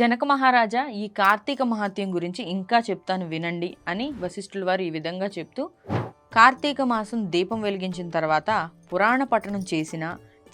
జనక మహారాజా ఈ కార్తీక మహాత్యం గురించి ఇంకా చెప్తాను వినండి అని వశిష్ఠుల వారు ఈ విధంగా చెప్తూ కార్తీక మాసం దీపం వెలిగించిన తర్వాత పురాణ పఠనం చేసిన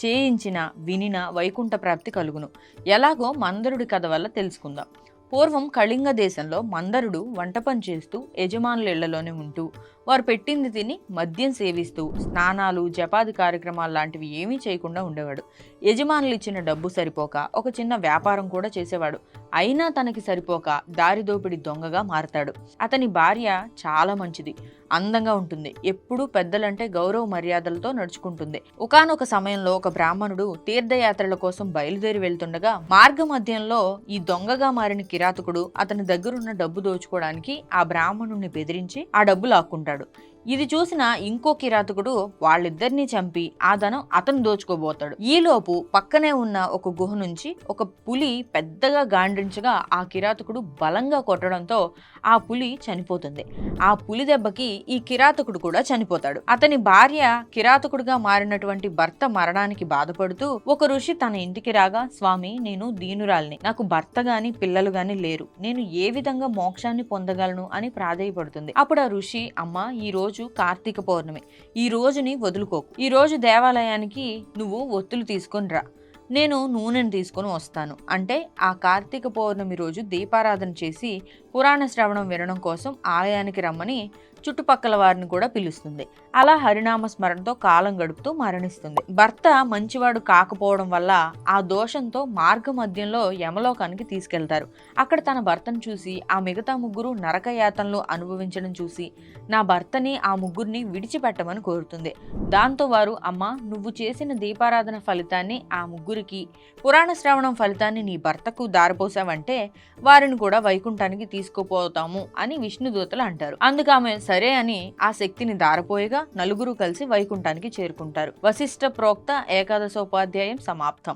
చేయించిన వినిన వైకుంఠ ప్రాప్తి కలుగును. ఎలాగో మందరుడి కథ వల్ల తెలుసుకుందాం. పూర్వం కళింగ దేశంలో మందరుడు వంట పని చేస్తూ యజమానుల ఇళ్ళలోనే ఉంటూ వారు పెట్టింది తిని మద్యం సేవిస్తూ స్నానాలు జపాది కార్యక్రమాలు లాంటివి ఏమీ చేయకుండా ఉండేవాడు. యజమానులు ఇచ్చిన డబ్బు సరిపోక ఒక చిన్న వ్యాపారం కూడా చేసేవాడు. అయినా తనకి సరిపోక దారిదోపిడి దొంగగా మారతాడు. అతని భార్య చాలా మంచిది అందంగా ఉంటుంది ఎప్పుడూ పెద్దలంటే గౌరవ మర్యాదలతో నడుచుకుంటుంది. ఒకానొక సమయంలో ఒక బ్రాహ్మణుడు తీర్థయాత్రల కోసం బయలుదేరి వెళ్తుండగా మార్గ మధ్యంలో ఈ దొంగగా మారిన కిరాతకుడు అతని దగ్గరున్న డబ్బు దోచుకోవడానికి ఆ బ్రాహ్మణుణ్ణి బెదిరించి ఆ డబ్బు లాక్కుంటాడు. ఇది చూసిన ఇంకో కిరాతకుడు వాళ్ళిద్దరినీ చంపి ఆ ధనం అతను దోచుకోబోతాడు. ఈలోపు పక్కనే ఉన్న ఒక గుహ నుంచి ఒక పులి పెద్దగా గాండించగా ఆ కిరాతకుడు బలంగా కొట్టడంతో ఆ పులి చనిపోతుంది. ఆ పులి దెబ్బకి ఈ కిరాతకుడు కూడా చనిపోతాడు. అతని భార్య కిరాతకుడుగా మారినటువంటి భర్త మరణానికి బాధపడుతూ ఒక ఋషి తన ఇంటికి రాగా స్వామి నేను దీనురాల్ని. నాకు భర్త గాని పిల్లలు గాని లేరు. నేను ఏ విధంగా మోక్షాన్ని పొందగలను? అని ప్రాధేయపడుతుంది. అప్పుడు ఆ ఋషి అమ్మ ఈ రోజు కార్తీక పౌర్ణమి. ఈ రోజుని వదులుకోకు. ఈ రోజు దేవాలయానికి నువ్వు ఒత్తులు తీసుకుని రా. నేను నూనెను తీసుకొని వస్తాను. అంటే ఆ కార్తీక పౌర్ణమి రోజు దీపారాధన చేసి పురాణ శ్రవణం వినడం కోసం ఆలయానికి రమ్మని చుట్టుపక్కల వారిని కూడా పిలుస్తుంది. అలా హరినామ స్మరణతో కాలం గడుపుతూ మరణిస్తుంది. భర్త మంచివాడు కాకపోవడం వల్ల ఆ దోషంతో మార్గ మధ్యంలో యమలోకానికి తీసుకెళ్తారు. అక్కడ తన భర్తను చూసి ఆ మిగతా ముగ్గురు నరకయాతనలు అనుభవించడం చూసి నా భర్తని ఆ ముగ్గురిని విడిచిపెట్టమని కోరుతుంది. దాంతో వారు అమ్మ నువ్వు చేసిన దీపారాధన ఫలితాన్ని ఆ ముగ్గురు ముగ్గురికి పురాణ శ్రవణం ఫలితాన్ని నీ భర్తకు దారిపోసావంటే వారిని కూడా వైకుంఠానికి తీసుకుపోతాము అని విష్ణుదూతలు అంటారు. అందుకు ఆమె సరే అని ఆ శక్తిని దారపోయగా నలుగురు కలిసి వైకుంఠానికి చేరుకుంటారు. వశిష్ఠ ప్రోక్త ఏకాదశోపాధ్యాయం సమాప్తం.